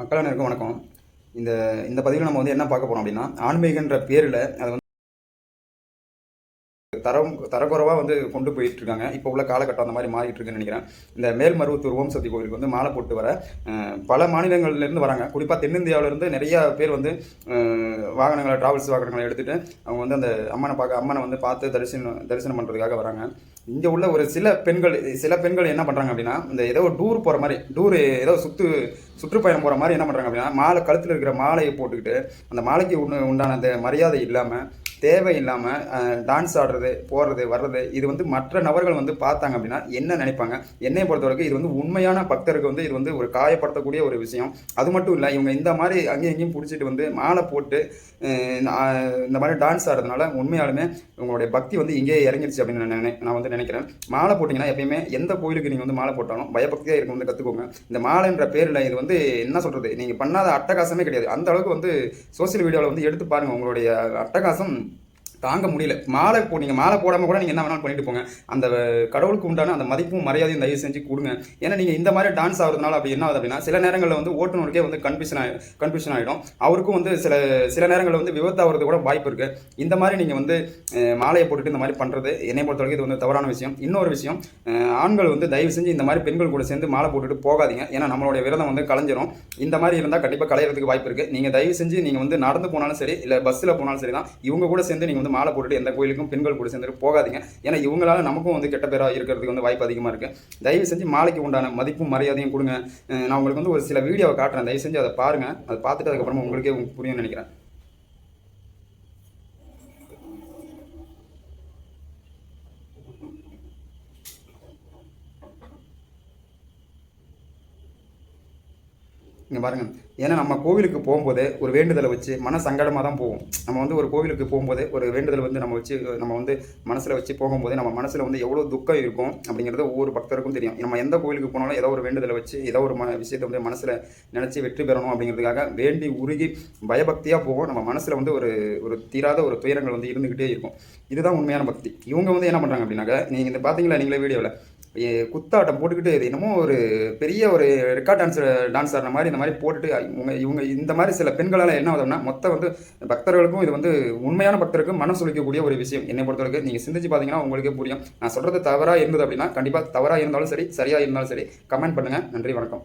மக்கள் அனைவருக்கும் வணக்கம். இந்த இந்த பதிவில் நம்ம வந்து என்ன பார்க்க போகிறோம் அப்படின்னா ஆன்மீகன்ற பேரில் அது வந்து தரம் தரக்குறைவாக வந்து கொண்டு போயிட்டுருக்காங்க. இப்போ உள்ள காலகட்டம் அந்த மாதிரி மாறிட்டு இருக்குன்னு நினைக்கிறேன். இந்த மேல்மருவத்தூர் ஓம் சக்தி கோவிலுக்கு வந்து மாலை போட்டு வர பல மாநிலங்கள்லேருந்து வராங்க. குறிப்பாக தென்னிந்தியாவிலேருந்து நிறையா நிறைய பேர் வந்து வாகனங்களை ட்ராவல்ஸ் வாகனங்களை எடுத்துகிட்டு அவங்க வந்து அந்த அம்மனை பார்க்க அம்மனை வந்து பார்த்து தரிசனம் தரிசனம் பண்ணுறதுக்காக வராங்க. இங்கே உள்ள ஒரு சில பெண்கள் சில பெண்கள் என்ன பண்ணுறாங்க அப்படின்னா இந்த ஏதோ டூர் போகிற மாதிரி டூர் ஏதோ சுற்று சுற்றுப்பயணம் போகிற மாதிரி என்ன பண்ணுறாங்க அப்படின்னா மாலை கழுத்தில் இருக்கிற மாலையை போட்டுக்கிட்டு அந்த மாலைக்கு உண்டான அந்த மரியாதை இல்லாமல் தேவையில்லாமல் டான்ஸ் ஆடுறது போடுறது வர்றது இது வந்து மற்ற நபர்கள் வந்து பார்த்தாங்க அப்படின்னா என்ன நினைப்பாங்க? என்னை பொறுத்தவரைக்கும் இது வந்து உண்மையான பக்தருக்கு வந்து இது வந்து ஒரு காயப்படுத்தக்கூடிய ஒரு விஷயம். அது மட்டும் இல்லை இவங்க இந்த மாதிரி அங்கேயும் இங்கேயும் பிடிச்சிட்டு வந்து மாலை போட்டு நான் இந்த மாதிரி டான்ஸ் ஆடுறதுனால உண்மையாலுமே உங்களுடைய பக்தி வந்து இங்கேயே இறங்கிருச்சு அப்படின்னு நான் நினை- நான் வந்து நினைக்கிறேன். மாலை போட்டிங்கன்னா எப்பயுமே எந்த கோயிலுக்கு நீங்கள் வந்து மாலை போட்டாலும் பயபக்தியாக இருக்க வந்து கற்றுக்கோங்க இந்த மாலைன்ற பேரில் இது வந்து என்ன சொல்கிறது நீங்கள் பண்ணாத அட்டகாசமே கிடையாது. அந்த அளவுக்கு வந்து சோஷியல் மீடியாவில் வந்து எடுத்து பாருங்கள் உங்களுடைய அட்டகாசம். தாங்க முடியல. மாலை போ நீங்கள் மாலை போடாமல் கூட நீங்கள் என்ன வேணாலும் பண்ணிட்டு போங்க. அந்த கடவுளுக்கு உண்டான அந்த மதிப்பும் மரியாதையும் தயவு செஞ்சு கொடுங்க. ஏன்னா நீங்கள் இந்த மாதிரி டான்ஸ் ஆகிறதுனால அப்படி என்ன ஆகுது அப்படின்னா சில நேரங்களில் வந்து ஓட்டுநருக்கே வந்து கன்ஃபியூஷன் ஆகி கன்ஃபியூஷன் ஆகிடும் அவருக்கும் வந்து சில சில நேரங்களில் வந்து விபத்து ஆகிறது கூட வாய்ப்பு இருக்குது இந்த மாதிரி நீங்கள் வந்து மாலையை போட்டுட்டு இந்த மாதிரி பண்ணுறது என்னை பொறுத்த வரைக்கும் இது வந்து தவறான விஷயம். இன்னொரு விஷயம் ஆண்கள் வந்து தயவு செஞ்சு இந்த மாதிரி பெண்கள் கூட சேர்ந்து மாலை போட்டுட்டு போகாதீங்க. ஏன்னா நம்மளுடைய விரதம் வந்து கலைஞ்சிரும். இந்த மாதிரி இருந்தால் கண்டிப்பாக கலையிறதுக்கு வாய்ப்பு இருக்குது நீங்கள் தயவு செஞ்சு நீங்கள் வந்து நடந்து போனாலும் சரி இல்லை பஸ்ஸில் போனாலும் சரி தான் இவங்க கூட சேர்ந்து நீங்கள் வந்து மாலை போட்டுட்டு எந்த கோயிலுக்கும் பெண்கள் கூட சேர்ந்து போகாதீங்க. ஏன்னா இவங்களால நமக்கும் வந்து கெட்ட பேராக இருக்கிறதுக்கு வந்து வாய்ப்பு அதிகமாக இருக்குது தயவு செஞ்சு மாலைக்கு உண்டான மதிப்பும் மரியாதையும் கொடுங்க. நான் உங்களுக்கு வந்து ஒரு சில வீடியோவை காட்டுறேன். தயவு செஞ்சு அதை பாருங்கள் அதை பார்த்துட்டு அதுக்கப்புறமா உங்களுக்கே புரியும்னு நினைக்கிறேன். இங்கே பாருங்கள் ஏன்னா நம்ம கோவிலுக்கு போகும்போது ஒரு வேண்டுதலை வச்சு மன சங்கடமாக தான் போவோம். நம்ம வந்து ஒரு கோவிலுக்கு போகும்போது ஒரு வேண்டுதல் வந்து நம்ம வச்சு நம்ம வந்து மனசில் வச்சு போகும்போது நம்ம மனசில் வந்து எவ்வளோ துக்கம் இருக்கும் அப்படிங்கிறது ஒவ்வொரு பக்தருக்கும் தெரியும். நம்ம எந்த கோவிலுக்கு போனாலும் ஏதோ ஒரு வேண்டுதலை வச்சு ஏதோ ஒரு ம விஷயத்தை வந்து மனசில் நினச்சி வெற்றி பெறணும் அப்படிங்கிறதுக்காக வேண்டி உருகி பயபக்தியாக போவோம். நம்ம மனசில் வந்து ஒரு ஒரு தீராத ஒரு துயரங்கள் வந்து இருந்துக்கிட்டே இருக்கும். இதுதான் உண்மையான பக்தி. இவங்க வந்து என்ன பண்ணுறாங்க அப்படின்னாக்க நீங்கள் இந்த பார்த்தீங்களா நீங்களே வீடியோவில் குத்தாட்டம் போட்டுக்கிட்டு இது என்னமோ ஒரு பெரிய ஒரு ரெக்கார்ட் டான்ஸ் டான்ஸ் ஆடுற மாதிரி இந்த மாதிரி போட்டுட்டு இவங்க இவங்க இந்த மாதிரி சில பெண்களால் என்ன ஆகுதுன்னா மொத்தம் வந்து பக்தர்களுக்கும் இது வந்து உண்மையான பக்தருக்கும் மனம் சொல்லிக்கக்கூடிய ஒரு விஷயம். என்னை பொறுத்தவரைக்கும் நீங்கள் சிந்திச்சு பார்த்தீங்கன்னா உங்களுக்கே புரியும். நான் சொல்கிறது தவறாக இருந்தது அப்படின்னா கண்டிப்பாக தவறாக இருந்தாலும் சரி சரியாக இருந்தாலும் சரி கமெண்ட் பண்ணுங்கள் நன்றி வணக்கம்.